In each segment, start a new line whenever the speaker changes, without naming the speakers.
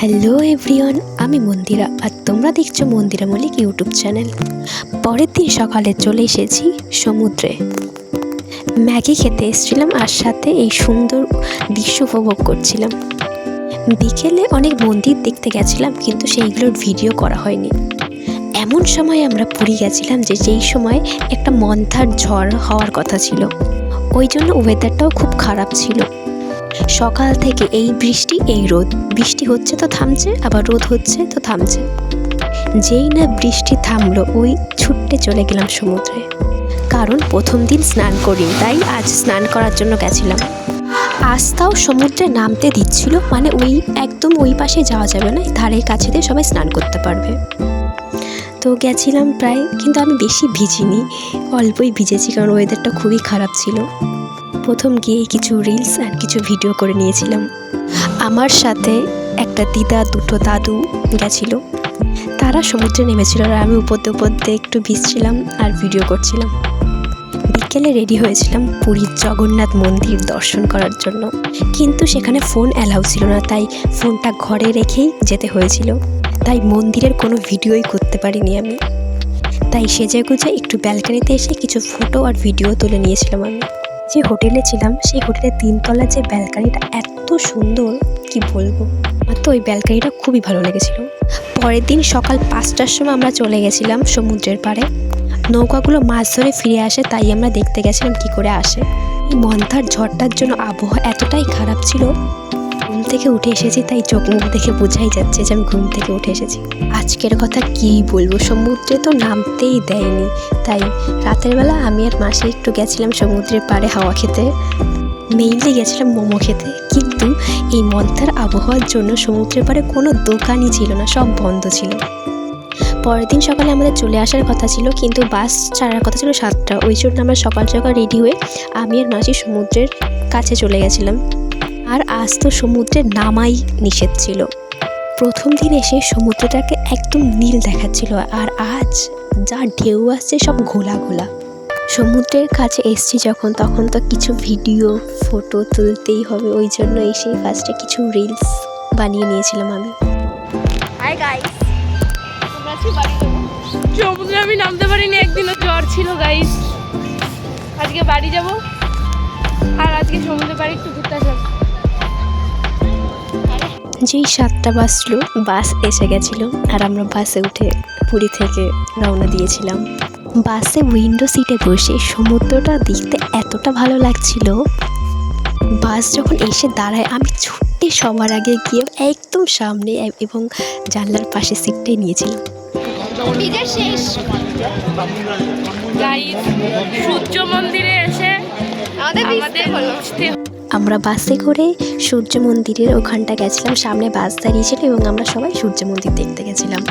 Hello everyone আমি মন্দিরা আর তোমরা দেখছ মন্দিরা মল্লিক ইউটিউব চ্যানেল। পরের দিন সকালে চলে এসেছি সমুদ্রে। ম্যাগি খেতে এসেছিলাম আর সাথে এই সুন্দর দৃশ্য উপভোগ করছিলাম। বিকেলে অনেক মন্দির দেখতে গেছিলাম কিন্তু সেইগুলোর ভিডিও করা হয়নি। এমন সময় আমরা পুরী গেছিলাম যে যেই সময় একটা মন্থার ঝড় হওয়ার কথা ছিল। ওই জন্য ওয়েদারটাও খুব খারাপ ছিল। সকাল থেকে এই বৃষ্টি, এই রোদ। বৃষ্টি হচ্ছে তো থামছে, আবার রোদ হচ্ছে তো থামছে। যেই না বৃষ্টি থামলো, ওই ছুটতে চলে গেলাম সমুদ্রে। কারণ প্রথম দিন স্নান করি তাই আজ স্নান করার জন্য গেছিলাম। আজ তাও সমুদ্রে নামতে দিচ্ছিল মানে ওই, একদম ওই পাশে যাওয়া যাবে না, ধারে দিয়ে সবাই স্নান করতে পারবে। তো গেছিলাম প্রায়, কিন্তু আমি বেশি ভিজিনি, অল্পই ভিজেছি, কারণ ওয়েদারটা খুবই খারাপ ছিল। প্রথম গিয়ে কিছু রিলস আর কিছু ভিডিও করে নিয়েছিলাম। আমার সাথে একটা দিদা, দুটো দাদু গেছিল। তারা সমুদ্রে নেমেছিল আর আমি উপর দিয়ে উপর দিয়ে একটু ভিজছিলাম আর ভিডিও করছিলাম। বিকেলে রেডি হয়েছিলাম পুরীর জগন্নাথ মন্দির দর্শন করার জন্য। কিন্তু সেখানে ফোন অ্যালাউ ছিল না, তাই ফোনটা ঘরে রেখেই যেতে হয়েছিল। তাই মন্দিরের কোনো ভিডিওই করতে পারিনি আমি। তাই সেজে গুজে একটু ব্যালকানিতে এসে কিছু ফটো আর ভিডিও তুলে নিয়েছিলাম আমি। যে হোটেলে ছিলাম, সেই হোটেলের তিনতলার যে ব্যালকানিটা এত সুন্দর, কি বলব? আমার তো ওই ব্যালকানিটা খুবই ভালো লেগেছিল। পরের দিন সকাল পাঁচটার সময় আমরা চলে গেছিলাম সমুদ্রের পাড়ে। নৌকাগুলো মাছ ধরে ফিরে আসে, তাই আমরা দেখতে গেছিলাম কি করে আসে। এই মন্থার ঝড়টার জন্য আবহাওয়া এতটাই খারাপ ছিল থেকে উঠে এসেছি, তাই চোখ মুখ দেখে বোঝাই যাচ্ছে যে আমি ঘুম থেকে উঠে এসেছি। আজকের কথা কী বলব? সমুদ্রে তো নামতেই দেয়নি। তাই রাতের বেলা আমি আর মাসে একটু গেছিলাম সমুদ্রের পাড়ে হাওয়া খেতে। মেইনলি গেছিলাম মোমো খেতে। কিন্তু এই মন্থার আবহাওয়ার জন্য সমুদ্রের পাড়ে কোনো দোকানই ছিল না, সব বন্ধ ছিল। পরের দিন সকালে আমাদের চলে আসার কথা ছিল, কিন্তু বাস ছাড়ার কথা ছিল সাতটা। ওই জন্য আমরা সকাল সকাল রেডি হয়ে আমি আর মাসি সমুদ্রের কাছে চলে গেছিলাম। আর আজ তো সমুদ্রে নামাই নিষেধ ছিল। প্রথম দিন এসে সমুদ্রটাকে একদম নীল দেখাচ্ছিল আর আজ যা ঢেউ আসছে সব ঘোলা ঘোলা। সমুদ্রের কাছে এসছি যখন তখন তো কিছু ভিডিও ফটো তুলতেই হবে ওই জন্য এসে ফার্স্টে কিছু রিলস বানিয়ে নিয়েছিলাম আমি।
সমুদ্রে আমি নামতে পারিনি একদিনও জ্বর ছিল গাইস আজকে বাড়ি যাব। আর আজকে সমুদ্রে বাড়ি একটু ঘুরতে
যেই সাতটা বাজলো বাস এসে গেছিল আর আমরা বাসে উঠে পুরী থেকে রওনা দিয়েছিলাম। বাসে উইন্ডো সিটে বসে সমুদ্রটা দেখতে এতটা ভালো লাগছিল। বাস যখন এসে দাঁড়ায় আমি ছুটে সবার আগে গিয়ে একদম সামনে এবং জানলার পাশে সিটটাই নিয়েছিলাম।
শেষ। সূর্য মন্দিরে এসে আমাদের বুঝতে
আমরা বাসে করে সূর্য মন্দিরের ওখানটা গেছিলাম, সামনে বাস দাঁড়িয়েছিল এবং আমরা সবাই সূর্য মন্দির দেখতে গেছিলাম।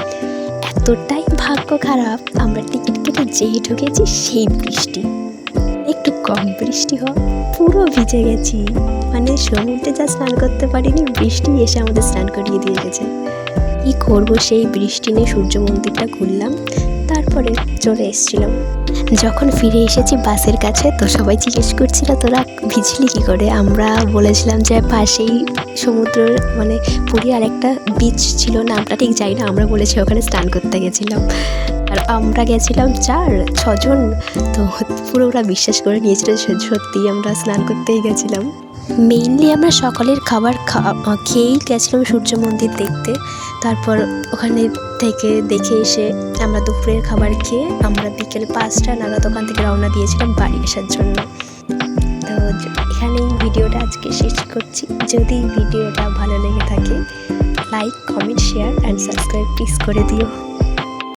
এতটাই ভাগ্য খারাপ, আমরা টিকিট কেটে যেই ঢুকেছি সেই বৃষ্টি। একটু কম বৃষ্টি হয় পুরো ভিজে গেছি। মানে সমুদ্রে যা স্নান করতে পারিনি, বৃষ্টি এসে আমাদের স্নান করিয়ে দিয়ে গেছে। কী করব সেই বৃষ্টি নিয়ে সূর্য মন্দিরটা ঘুরলাম। তারপরে চলে এসেছিলাম যখন ফিরে এসেছি বাসের কাছে, তো সবাই জিজ্ঞেস করছিল, তোরা ভিজলি কী করে? আমরা বলেছিলাম যে, পাশেই সমুদ্রের মানে পুরী আর একটা বিচ ছিল নামটা ঠিক যাই না, আমরা বলেছি ওখানে স্নান করতে গেছিলাম। আর আমরা গেছিলাম চার, ছজন। তো পুরো ওরা বিশ্বাস করে নিয়েছিল যে সত্যিই আমরা স্নান করতেই গেছিলাম। মেইনলি আমরা সকালের খাবার খেয়েই গেছিলাম সূর্য মন্দির দেখতে। তারপর ওখানে থেকে দেখে এসে আমরা দুপুরের খাবার খেয়ে আমরা বিকেল পাঁচটা নাগাদ ওখান থেকে রওনা দিয়েছিলাম বাড়ি আসার জন্য। তো এখানেই ভিডিওটা আজকে শেষ করছি। যদি ভিডিওটা ভালো লেগে থাকে like comment share and subscribe please করে দিও।